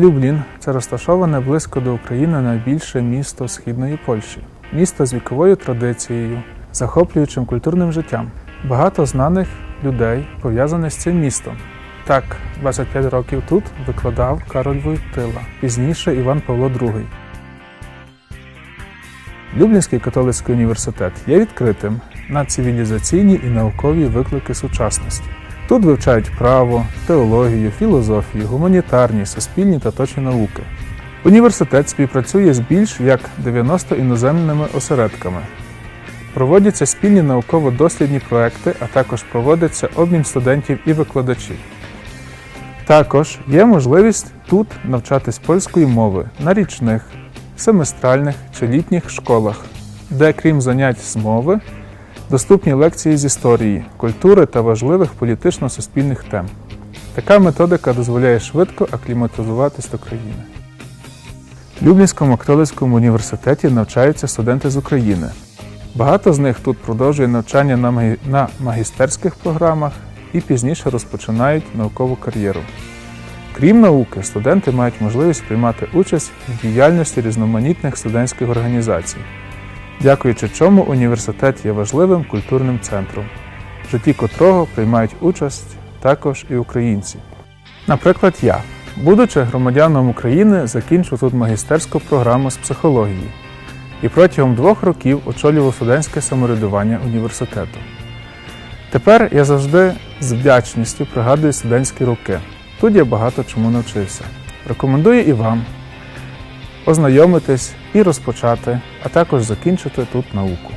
Люблін це розташоване близько до України найбільше місто східної Польщі. Місто з віковою традицією, захоплюючим культурним життям. Багато знаних людей пов'язаних з цим містом. Так, 25 років тут викладав Кароль Войтила, пізніше Іван Павло II. Люблінський католицький університет є відкритим на цивілізаційні і наукові виклики сучасності. Тут вивчають право, теологію, філозофію, гуманітарні, суспільні та точні науки. Університет співпрацює з більш як 90 іноземними осередками. Проводяться спільні науково-дослідні проекти, а також проводиться обмін студентів і викладачів. Також є можливість тут навчатись польської мови на річних, семестральних чи літніх школах, де, крім занять з мови, доступні лекції з історії, культури та важливих політично-суспільних тем. Така методика дозволяє швидко акліматизуватись до країни. В Люблінському католицькому університеті навчаються студенти з України. Багато з них тут продовжує навчання на на магістерських програмах і пізніше розпочинають наукову кар'єру. Крім науки, студенти мають можливість приймати участь в діяльності різноманітних студентських організацій, дякуючи чому університет є важливим культурним центром, в житті котрого приймають участь також і українці. Наприклад, я, будучи громадянином України, закінчив тут магістерську програму з психології і протягом двох років очолював студентське самоврядування університету. Тепер я завжди з вдячністю пригадую студентські роки. Тут я багато чому навчився. Рекомендую і вам ознайомитись і розпочати, а також закінчити тут науку.